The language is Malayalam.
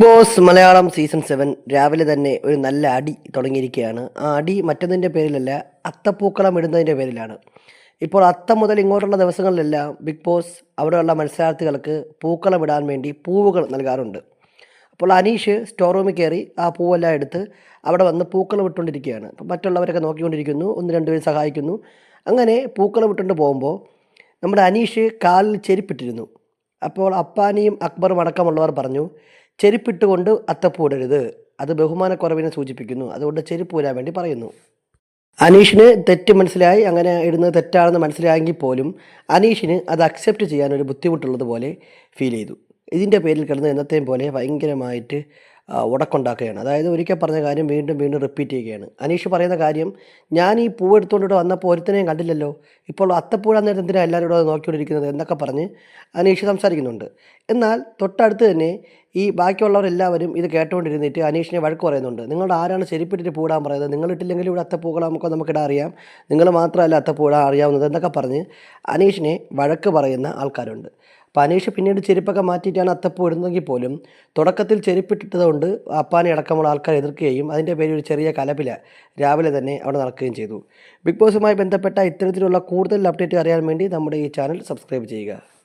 ബോസ് മലയാളം സീസൺ സെവൻ രാവിലെ തന്നെ ഒരു നല്ല അടി തുടങ്ങിയിരിക്കുകയാണ്. ആ അടി മറ്റൊന്നിന്റെ പേരിലല്ല അത്തപ്പൂക്കളം ഇടുന്നതിന്റെ പേരിലാണ്. ഇപ്പോൾ അത്തം മുതൽ ഇങ്ങോട്ടുള്ള ദിവസങ്ങളിലെല്ലാം ബിഗ് ബോസ് അവിടെയുള്ള മത്സരാർത്ഥികൾക്ക് പൂക്കളം ഇടാൻ വേണ്ടി പൂവുകൾ നൽകാറുണ്ട്. അപ്പോൾ അനീഷ് സ്റ്റോർ റൂമിൽ കയറി ആ പൂവെല്ലാം എടുത്ത് അവിടെ വന്ന് പൂക്കളം ഇട്ടുകൊണ്ടിരിക്കുകയാണ്. അപ്പോൾ മറ്റുള്ളവരൊക്കെ നോക്കിക്കൊണ്ടിരിക്കുന്നു ഒന്ന് രണ്ടുപേരും സഹായിക്കുന്നു. അങ്ങനെ പൂക്കളം ഇട്ടുകൊണ്ട് പോകുമ്പോൾ നമ്മുടെ അനീഷ് കാലിൽ ചെരുപ്പിട്ടിരുന്നു. അപ്പോൾ അപ്പാനിയും അക്ബറും അടക്കമുള്ളവർ പറഞ്ഞു ചെരുപ്പിട്ടുകൊണ്ട് അത്തപ്പൂടരുത്. അത് ബഹുമാനക്കുറവിനെ സൂചിപ്പിക്കുന്നു. അതുകൊണ്ട് ചെരുപ്പ് ഊരാൻ വേണ്ടി പറയുന്നു. അനീഷിന് തെറ്റ് മനസ്സിലായി. അങ്ങനെ ഇടുന്നത് തെറ്റാണെന്ന് മനസ്സിലായെങ്കിൽ പോലും അനീഷിന് അത് അക്സെപ്റ്റ് ചെയ്യാൻ ഒരു ബുദ്ധിമുട്ടുള്ളത് പോലെ ഫീൽ ചെയ്തു. ഇതിന്റെ പേരിൽ കിടന്ന് എന്നത്തെയും പോലെ ഭയങ്കരമായിട്ട് ഉടക്കുണ്ടാക്കുകയാണ്. അതായത് ഒരിക്കൽ പറഞ്ഞ കാര്യം വീണ്ടും വീണ്ടും റിപ്പീറ്റ് ചെയ്യുകയാണ്. അനീഷ് പറയുന്ന കാര്യം ഞാൻ ഈ പൂവ് എടുത്തുകൊണ്ടിട്ട് വന്നപ്പോൾ ഒരുത്തനെയും കണ്ടില്ലല്ലോ. ഇപ്പോൾ അത്തപ്പൂഴ നേരത്തെ എന്തിനാണ് എല്ലാവരും ഇവിടെ നോക്കിക്കൊണ്ടിരിക്കുന്നത് എന്നൊക്കെ പറഞ്ഞ് അനീഷ് സംസാരിക്കുന്നുണ്ട്. എന്നാൽ തൊട്ടടുത്ത് തന്നെ ഈ ബാക്കിയുള്ളവരെല്ലാവരും ഇത് കേട്ടുകൊണ്ടിരുന്നിട്ട് അനീഷിനെ വഴക്ക് പറയുന്നുണ്ട്. നിങ്ങളുടെ ആരാണ് ചെരുപ്പിട്ടിട്ട് പൂടാൻ പറയുന്നത്? നിങ്ങളിട്ടില്ലെങ്കിൽ ഇവിടെ അത്തപ്പൂക്കളം നമുക്ക് നമുക്കിടാൻ അറിയാം. നിങ്ങൾ മാത്രമല്ല അത്തപ്പൂടാൻ അറിയാവുന്നത് എന്നൊക്കെ പറഞ്ഞ് അനീഷിനെ വഴക്ക് പറയുന്ന ആൾക്കാരുണ്ട്. അനീഷ് പിന്നീട് ചെരുപ്പൊക്കെ മാറ്റിയിട്ടാണ് അത്തപ്പൂ ഇടുന്നതെങ്കിൽ പോലും തുടക്കത്തിൽ ചെരുപ്പിട്ടിട്ടതുകൊണ്ട് അപ്പാനെ അടക്കമുള്ള ആൾക്കാർ എതിർക്കുകയും അതിന്റെ പേരിൽ ഒരു ചെറിയ കലപില രാവിലെ തന്നെ അവിടെ നടക്കുകയും ചെയ്തു. ബിഗ് ബോസുമായി ബന്ധപ്പെട്ട ഇത്തരത്തിലുള്ള കൂടുതൽ അപ്ഡേറ്റ് അറിയാൻ വേണ്ടി നമ്മുടെ ഈ ചാനൽ സബ്സ്ക്രൈബ് ചെയ്യുക.